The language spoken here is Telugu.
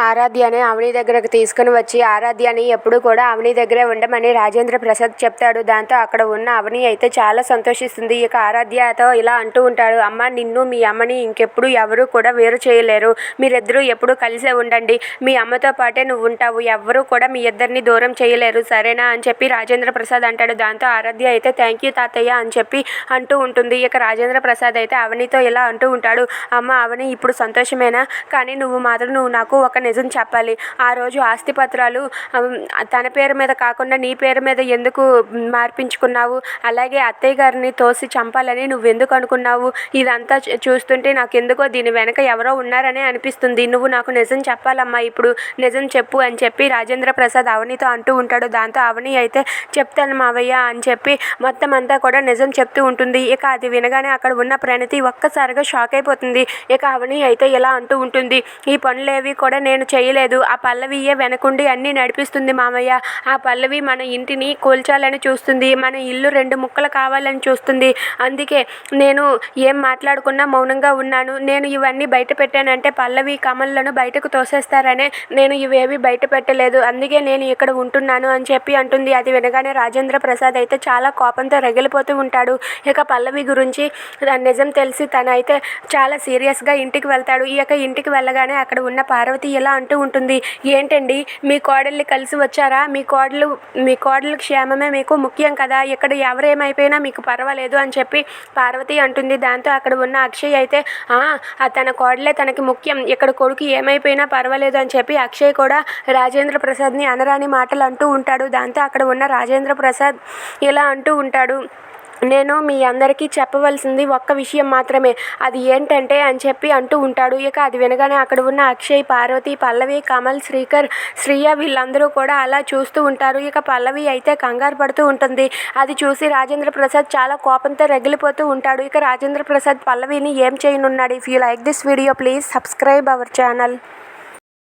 ఆరాధ్యని అవని దగ్గరకు తీసుకుని వచ్చి ఆరాధ్యని ఎప్పుడు కూడా అవని దగ్గరే ఉండమని రాజేంద్ర ప్రసాద్ చెప్తాడు. దాంతో అక్కడ ఉన్న అవని అయితే చాలా సంతోషిస్తుంది. ఇక ఆరాధ్యతో ఇలా అంటూ ఉంటాడు అమ్మ నిన్ను మీ అమ్మని ఇంకెప్పుడు ఎవరు కూడా వేరు చేయలేరు. మీరిద్దరూ ఎప్పుడు కలిసే ఉండండి. మీ అమ్మతో పాటే నువ్వు ఉంటావు. ఎవరు కూడా మీ ఇద్దరిని దూరం చేయలేరు. సరేనా? అని చెప్పి రాజేంద్ర ప్రసాద్ అంటాడు. దాంతో ఆరాధ్య అయితే థ్యాంక్ యూ తాతయ్య అని చెప్పి అంటూ ఉంటుంది. ఇక రాజేంద్ర ప్రసాద్ అయితే అవనితో ఇలా అంటూ ఉంటాడు అమ్మ అవని ఇప్పుడు సంతోషమేనా? కానీ నువ్వు మాత్రం నువ్వు నాకు ఒక నిజం చెప్పాలి. ఆ రోజు ఆస్తి పత్రాలు తన పేరు మీద కాకుండా నీ పేరు మీద ఎందుకు మార్పించుకున్నావు? అలాగే అత్తయ్య గారిని తోసి చంపాలని నువ్వు ఎందుకు అనుకున్నావు? ఇదంతా చూస్తుంటే నాకు ఎందుకో దీని వెనక ఎవరో ఉన్నారనే అనిపిస్తుంది. నువ్వు నాకు నిజం చెప్పాలమ్మా ఇప్పుడు నిజం చెప్పు అని చెప్పి రాజేంద్ర ప్రసాద్ అవనితో అంటూ ఉంటాడు. దాంతో అవని అయితే చెప్తాను మావయ్య అని చెప్పి మొత్తం అంతా కూడా నిజం చెప్తూ ఉంటుంది. ఇక అది వినగానే అక్కడ ఉన్న ప్రణతి ఒక్కసారిగా షాక్ అయిపోతుంది. ఇక అవని అయితే ఇలా అంటూ ఉంటుంది. ఈ పనులేవి కూడా నేను చేయలేదు. ఆ పల్లవియే వెనకుండి అన్నీ నడిపిస్తుంది మామయ్య. ఆ పల్లవి మన ఇంటిని కూల్చాలని చూస్తుంది. మన ఇల్లు రెండు ముక్కలు కావాలని చూస్తుంది. అందుకే నేను ఏం మాట్లాడుకున్నా మౌనంగా ఉన్నాను. నేను ఇవన్నీ బయట పెట్టానంటే పల్లవి కమలను బయటకు తోసేస్తారనే నేను ఇవేవి బయట పెట్టలేదు. అందుకే నేను ఇక్కడ ఉంటున్నాను అని చెప్పి అంటుంది. అది వినగానే రాజేంద్ర ప్రసాద్ అయితే చాలా కోపంతో రగిలిపోతూ ఉంటాడు. ఇక పల్లవి గురించి నిజం తెలిసి తనైతే చాలా సీరియస్గా ఇంటికి వెళ్తాడు. ఈ యొక్క ఇంటికి వెళ్ళగానే అక్కడ ఉన్న పార్వతి ఇలా అంటూ ఉంటుంది? ఏంటండి? మీ కోడల్ని కలిసి వచ్చారా? మీ కోడలు మీ కోడలు క్షేమమే మీకు ముఖ్యం కదా? ఇక్కడ ఎవరేమైపోయినా మీకు పర్వాలేదు అని చెప్పి పార్వతి అంటుంది. దాంతో అక్కడ ఉన్న అక్షయ్ అయితే "ఆ, తన కోడలే తనకి ముఖ్యం. ఇక్కడ కొడుకు ఏమైపోయినా పర్వాలేదు అని చెప్పి అక్షయ్ కూడా రాజేంద్ర ప్రసాద్ని అనరాని మాటలు అంటూ ఉంటాడు. దాంతో అక్కడ ఉన్న రాజేంద్ర ప్రసాద్ ఇలా అంటూ ఉంటాడు. నేను మీ అందరికీ చెప్పవలసింది ఒక్క విషయం మాత్రమే. అది ఏంటంటే అని చెప్పి అంటూ ఉంటాడు. ఇక అది వినగానే అక్కడ ఉన్న అక్షయ్ పార్వతి పల్లవి కమల్ శ్రీకర్ శ్రీయ వీళ్ళందరూ కూడా అలా చూస్తూ ఉంటారు. ఇక పల్లవి అయితే కంగారు పడుతూ ఉంటుంది. అది చూసి రాజేంద్ర ప్రసాద్ చాలా కోపంతో రగిలిపోతూ ఉంటాడు. ఇక రాజేంద్ర ప్రసాద్ పల్లవిని ఏం చేయనున్నాడు? If you like this video please subscribe our channel